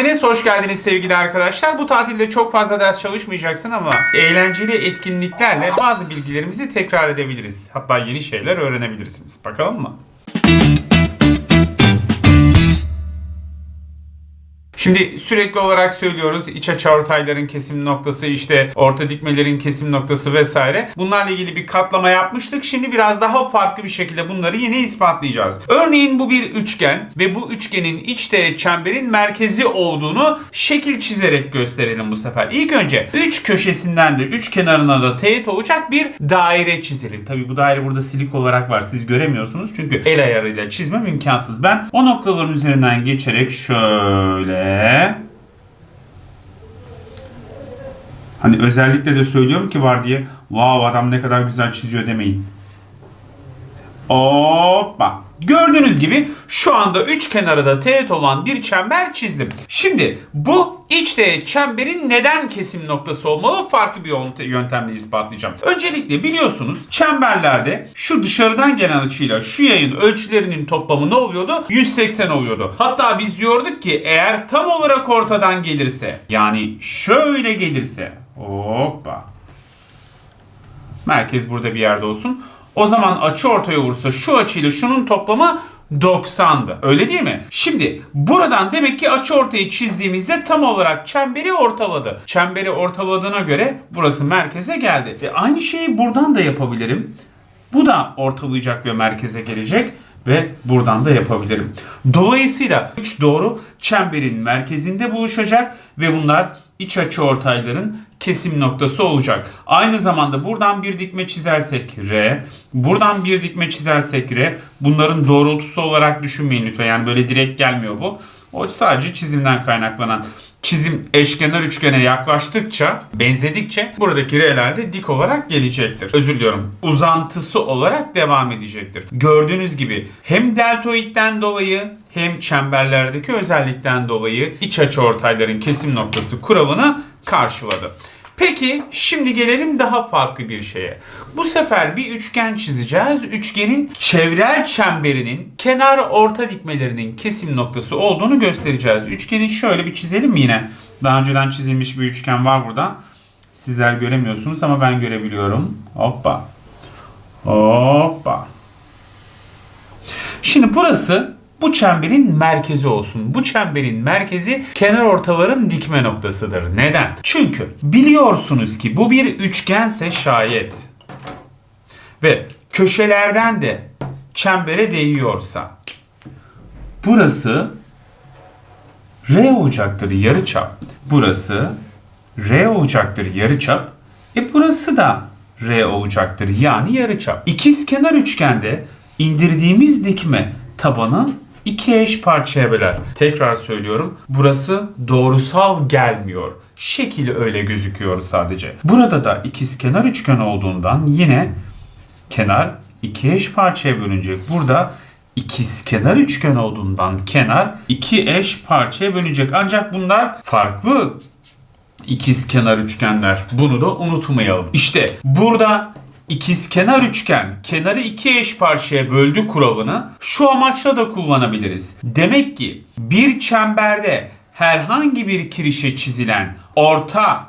geldiniz, hoş geldiniz sevgili arkadaşlar. Bu tatilde çok fazla ders çalışmayacaksın ama eğlenceli etkinliklerle bazı bilgilerimizi tekrar edebiliriz. Hatta yeni şeyler öğrenebilirsiniz. Bakalım mı? Şimdi sürekli olarak söylüyoruz iç açıortayların kesim noktası işte orta dikmelerin kesim noktası vesaire. Bunlarla ilgili bir katlama yapmıştık. Şimdi biraz daha farklı bir şekilde bunları yine ispatlayacağız. Örneğin bu bir üçgen ve bu üçgenin iç teğet çemberin merkezi olduğunu şekil çizerek gösterelim bu sefer. İlk önce üç köşesinden de üç kenarına da teğet olacak bir daire çizelim. Tabi bu daire burada silik olarak var. Siz göremiyorsunuz çünkü el ayarıyla çizmem imkansız. Ben o noktaların üzerinden geçerek şöyle Hani özellikle de söylüyorum ki var diye wow adam ne kadar güzel çiziyor demeyin. Hoppa. Gördüğünüz gibi şu anda üç kenarı da teğet olan bir çember çizdim. Şimdi bu iç teğet çemberin neden kesim noktası olmalı farklı bir yönt- yöntemle ispatlayacağım. Öncelikle biliyorsunuz çemberlerde şu dışarıdan gelen açıyla şu yayın ölçülerinin toplamı ne oluyordu? 180 oluyordu. Hatta biz diyorduk ki eğer tam olarak ortadan gelirse yani şöyle gelirse hoppa Merkez burada bir yerde olsun. O zaman açı ortaya vursa şu açıyla şunun toplamı 90'dı. Öyle değil mi? Şimdi buradan demek ki açı ortayı çizdiğimizde tam olarak çemberi ortaladı. Çemberi ortaladığına göre burası merkeze geldi. Ve aynı şeyi buradan da yapabilirim. Bu da ortalayacak ve merkeze gelecek ve buradan da yapabilirim. Dolayısıyla 3 doğru çemberin merkezinde buluşacak ve bunlar iç açı ortayların kesim noktası olacak. Aynı zamanda buradan bir dikme çizersek R, buradan bir dikme çizersek R, bunların doğrultusu olarak düşünmeyin lütfen. Yani böyle direkt gelmiyor bu. O sadece çizimden kaynaklanan çizim eşkenar üçgene yaklaştıkça, benzedikçe buradaki R'ler de dik olarak gelecektir. Özür diliyorum. Uzantısı olarak devam edecektir. Gördüğünüz gibi hem deltoidden dolayı hem çemberlerdeki özellikten dolayı iç açı ortayların kesim noktası kuralını karşıladı. Peki şimdi gelelim daha farklı bir şeye. Bu sefer bir üçgen çizeceğiz. Üçgenin çevrel çemberinin kenar orta dikmelerinin kesim noktası olduğunu göstereceğiz. Üçgeni şöyle bir çizelim mi yine? Daha önceden çizilmiş bir üçgen var burada. Sizler göremiyorsunuz ama ben görebiliyorum. Hoppa. Hoppa. Şimdi burası bu çemberin merkezi olsun. Bu çemberin merkezi kenar ortaların dikme noktasıdır. Neden? Çünkü biliyorsunuz ki bu bir üçgense şayet ve köşelerden de çembere değiyorsa burası R olacaktır yarıçap. Burası R olacaktır yarıçap. E burası da R olacaktır yani yarıçap. İkiz kenar üçgende indirdiğimiz dikme tabanı iki eş parçaya böler. Tekrar söylüyorum. Burası doğrusal gelmiyor. Şekil öyle gözüküyor sadece. Burada da ikiz kenar üçgen olduğundan yine kenar iki eş parçaya bölünecek. Burada ikiz kenar üçgen olduğundan kenar iki eş parçaya bölünecek. Ancak bunlar farklı ikiz kenar üçgenler. Bunu da unutmayalım. İşte burada ikiz kenar üçgen kenarı iki eş parçaya böldü kuralını şu amaçla da kullanabiliriz. Demek ki bir çemberde herhangi bir kirişe çizilen orta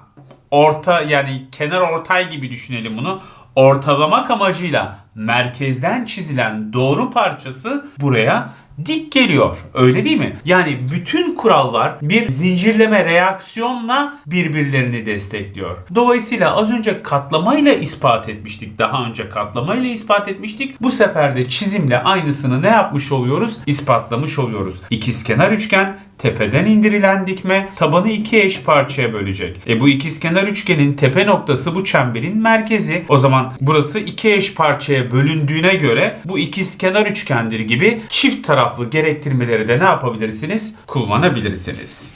orta yani kenar ortay gibi düşünelim bunu. Ortalamak amacıyla merkezden çizilen doğru parçası buraya dik geliyor. Öyle değil mi? Yani bütün kurallar bir zincirleme reaksiyonla birbirlerini destekliyor. Dolayısıyla az önce katlamayla ispat etmiştik. Daha önce katlamayla ispat etmiştik. Bu sefer de çizimle aynısını ne yapmış oluyoruz? İspatlamış oluyoruz. İkizkenar üçgen tepeden indirilen dikme tabanı iki eş parçaya bölecek. E bu ikizkenar üçgenin tepe noktası bu çemberin merkezi. O zaman burası iki eş parçaya bölündüğüne göre bu ikizkenar üçgendir gibi çift taraflı gerektirmeleri de ne yapabilirsiniz? Kullanabilirsiniz.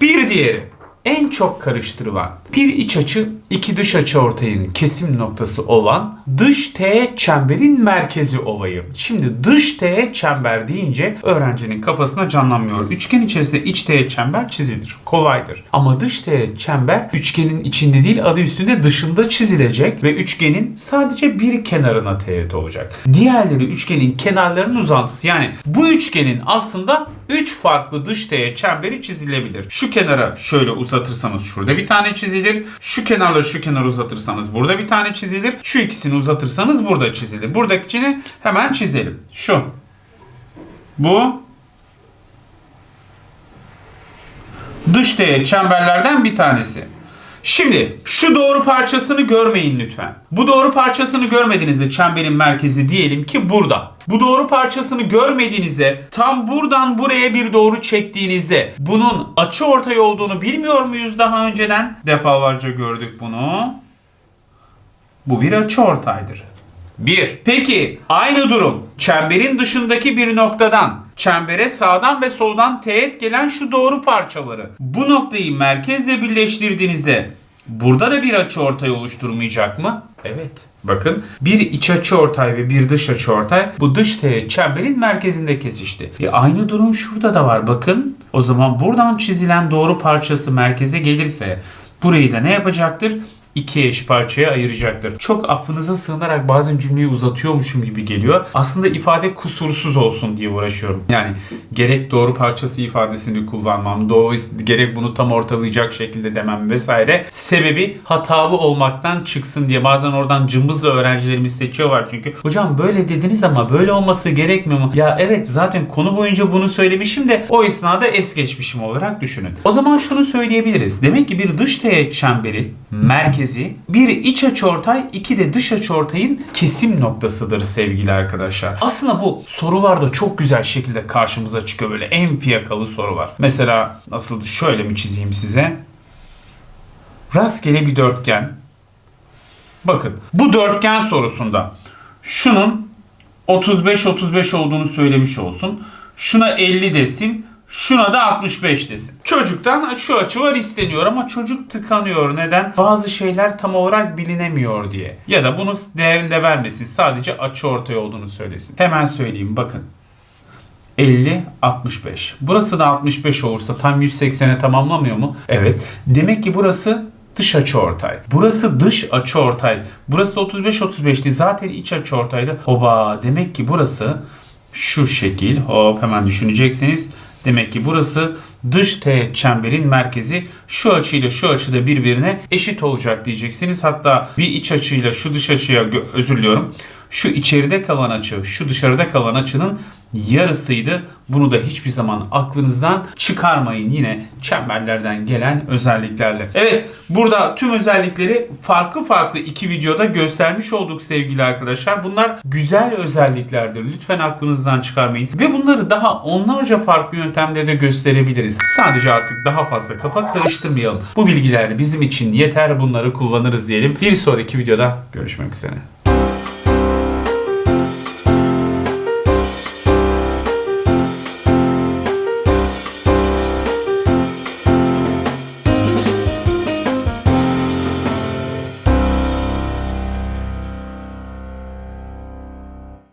Bir diğeri en çok karıştırılan bir iç açı iki dış açı ortayın kesim noktası olan dış teğet çemberin merkezi olayı. Şimdi dış teğet çember deyince öğrencinin kafasına canlanmıyor. Üçgen içerisinde iç teğet çember çizilir. Kolaydır. Ama dış teğet çember üçgenin içinde değil adı üstünde dışında çizilecek ve üçgenin sadece bir kenarına teğet olacak. Diğerleri üçgenin kenarlarının uzantısı. Yani bu üçgenin aslında 3 farklı dış teğet çemberi çizilebilir. Şu kenara şöyle uzatırsanız şurada bir tane çizilir. Şu kenarla şu kenarı uzatırsanız burada bir tane çizilir. Şu ikisini uzatırsanız burada çizilir. Buradakini hemen çizelim. Şu. Bu. Dış teğet çemberlerden bir tanesi. Şimdi şu doğru parçasını görmeyin lütfen. Bu doğru parçasını görmediğinizde çemberin merkezi diyelim ki burada. Bu doğru parçasını görmediğinizde tam buradan buraya bir doğru çektiğinizde bunun açı ortay olduğunu bilmiyor muyuz daha önceden? Defalarca gördük bunu. Bu bir açı ortaydır. 1. Peki aynı durum çemberin dışındaki bir noktadan çembere sağdan ve soldan teğet gelen şu doğru parçaları. Bu noktayı merkezle birleştirdiğinizde burada da bir açı ortay oluşturmayacak mı? Evet. Bakın bir iç açı ortay ve bir dış açı ortay bu dış teğet çemberin merkezinde kesişti. E aynı durum şurada da var bakın. O zaman buradan çizilen doğru parçası merkeze gelirse burayı da ne yapacaktır? İki eş parçaya ayıracaktır. Çok affınıza sığınarak bazen cümleyi uzatıyormuşum gibi geliyor. Aslında ifade kusursuz olsun diye uğraşıyorum. Yani gerek doğru parçası ifadesini kullanmam, doğru gerek bunu tam ortalayacak şekilde demem vesaire. Sebebi hatalı olmaktan çıksın diye. Bazen oradan cımbızla öğrencilerimiz seçiyorlar çünkü. Hocam böyle dediniz ama böyle olması gerekmiyor mu? Ya evet zaten konu boyunca bunu söylemişim de o esnada es geçmişim olarak düşünün. O zaman şunu söyleyebiliriz. Demek ki bir dış teğet çemberi merkezi bir iç açıortay, iki de dış açıortayın kesim noktasıdır sevgili arkadaşlar. Aslında bu sorularda çok güzel şekilde karşımıza çıkıyor böyle en fiyakalı sorular. Mesela nasıl şöyle mi çizeyim size? Rastgele bir dörtgen. Bakın bu dörtgen sorusunda şunun 35-35 olduğunu söylemiş olsun. Şuna 50 desin. Şuna da 65 desin. Çocuktan şu açı var isteniyor ama çocuk tıkanıyor. Neden? Bazı şeyler tam olarak bilinemiyor diye. Ya da bunu değerinde vermesin. Sadece açı ortay olduğunu söylesin. Hemen söyleyeyim bakın. 50, 65. Burası da 65 olursa tam 180'e tamamlamıyor mu? Evet. Demek ki burası dış açı ortay. Burası dış açı ortay. Burası 35 35'ti. Zaten iç açı ortaydı. Hoba demek ki burası şu şekil. Hop hemen düşüneceksiniz. Demek ki burası dış teğet çemberin merkezi şu açıyla şu açıda birbirine eşit olacak diyeceksiniz. Hatta bir iç açıyla şu dış açıya özür diliyorum. Şu içeride kalan açı, şu dışarıda kalan açının yarısıydı. Bunu da hiçbir zaman aklınızdan çıkarmayın yine çemberlerden gelen özelliklerle. Evet burada tüm özellikleri farklı farklı iki videoda göstermiş olduk sevgili arkadaşlar. Bunlar güzel özelliklerdir. Lütfen aklınızdan çıkarmayın. Ve bunları daha onlarca farklı yöntemde de gösterebiliriz. Sadece artık daha fazla kafa karıştırmayalım. Bu bilgiler bizim için yeter bunları kullanırız diyelim. Bir sonraki videoda görüşmek üzere.